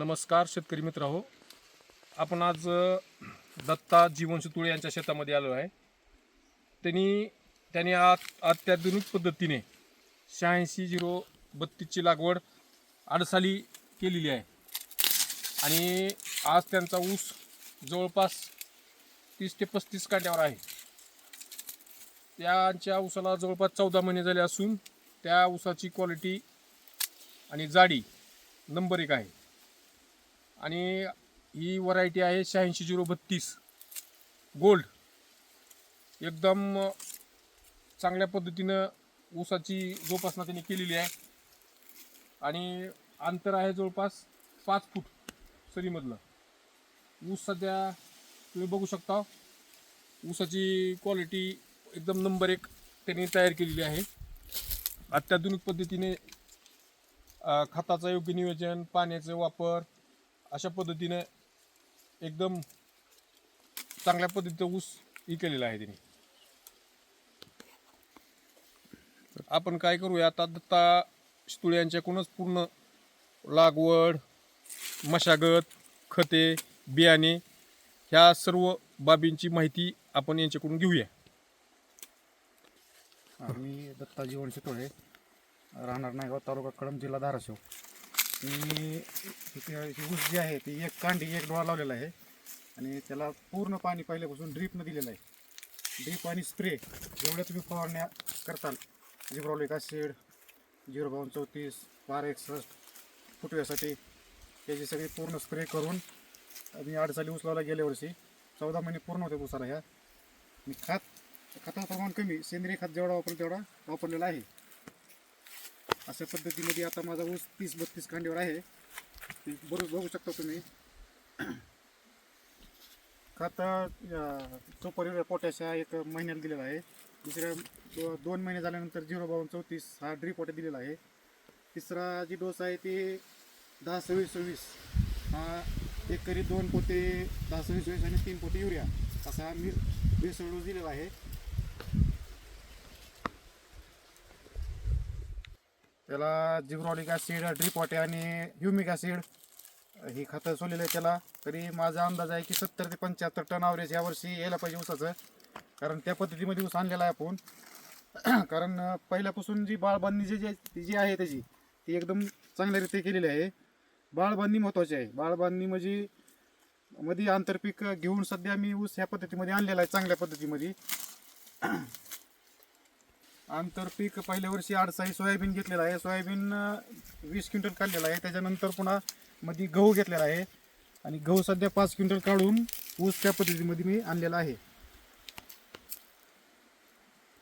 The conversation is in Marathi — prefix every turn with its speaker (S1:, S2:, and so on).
S1: नमस्कार शेतकरी मित्र हो. आपण आज दत्ता जीवन सुतुळे यांच्या शेतामध्ये आलो आहे. त्यांनी त्यांनी आत अत्याधुनिक पद्धतीने शहाऐंशी झिरो बत्तीसची लागवड आडसाली केलेली आहे. आणि आज त्यांचा ऊस जवळपास तीस ते पस्तीस कांड्यावर आहे. त्यांच्या ऊसाला जवळपास चौदा महिने झाले असून त्या ऊसाची क्वालिटी आणि जाडी नंबर एक आहे. आणि ही व्हरायटी आहे शहाऐंशी झिरो बत्तीस. गोल्ड एकदम चांगल्या पद्धतीनं ऊसाची जोपासना त्यांनी केलेली आहे. आणि अंतर आहे जवळपास पाच फूट सरीमधलं. ऊस सध्या तुम्ही बघू शकता ऊसाची क्वालिटी एकदम नंबर एक त्यांनी तयार केलेली आहे. अत्याधुनिक पद्धतीने खताचं योग्य नियोजन पाण्याचा वापर अशा पद्धतीने एकदम चांगल्या पद्धतीचा ऊस हे केलेला आहे त्यांनी. आपण काय करूया आता दत्ता शितुळे यांच्याकडूनच पूर्ण लागवड मशागत खते बियाणे ह्या सर्व बाबींची माहिती आपण यांच्याकडून घेऊया.
S2: आम्ही दत्ता जीवन शितोळे राहणार नायगाव तालुका कळंब जिल्हा धाराशिव. मी ऊस जी आहे ती एक कांडी एक डोळा लावलेला आहे. आणि त्याला पूर्ण पाणी पहिल्यापासून ड्रीपनं दिलेलं आहे. ड्रीप आणि स्प्रे एवढ्या तुम्ही फवारण्या करताल. जिब्रॉलिक ॲसिड झिरो बावन चौतीस बारा एकसष्ट फुटव्यासाठी त्याची सगळी पूर्ण स्प्रे करून मी अडचाली ऊस लावला गेल्या वर्षी. चौदा महिने पूर्ण होते ऊसाला ह्या. मी खात खताचं प्रमाण कमी सेंद्रिय खत जेवढा वापरलं तेवढा वापरलेला आहे. अशा पद्धतीमध्ये आता माझा ऊस तीस बत्तीस खांडीवर आहे. बरोबर बघू शकता तुम्ही. खाता चोपरी पोट्याश हा एक महिन्याला दिलेला आहे. दुसऱ्या दो- दोन महिने झाल्यानंतर झिरो बावन चौतीस हा ड्री पोट्या दिलेला आहे. तिसरा जी डोस आहे ती दहा सव्वीस सव्वीस. हा एक करी दोन पोते दहा सव्वीस सव्वीस आणि तीन पोते युरिया असा मी वीस डोस दिलेला आहे. त्याला जिब्रॉलिक ॲसिड ड्रिपॉटे आणि ह्युमिक ॲसिड ही खतं सोडलेलं आहे त्याला. तरी माझा अंदाज आहे की सत्तर ते पंच्याहत्तर टन ॲव्हरेज यावर्षी यायला पाहिजे ऊसाचं. कारण त्या पद्धतीमध्ये ऊस आणलेला आहे आपण. कारण पहिल्यापासून जी बाळबांधणी जी जी- ती जी आहे त्याची ती एकदम चांगल्यारीत्या केलेली आहे. बाळबांधणी महत्त्वाची आहे. बाळबांधणी म्हणजे मध्ये आंतरपीक घेऊन सध्या मी ऊस ह्या पद्धतीमध्ये आणलेला आहे चांगल्या पद्धतीमध्ये. आंतरपीक पहिल्या वर्षी आडसाई सोयाबीन घेतलेला आहे. सोयाबीन वीस क्विंटल काढलेला आहे. त्याच्यानंतर पुन्हा मध्ये गहू घेतलेला आहे. आणि गहू सध्या पाच क्विंटल काढून ऊस त्या पद्धतीमध्ये मी आणलेला आहे.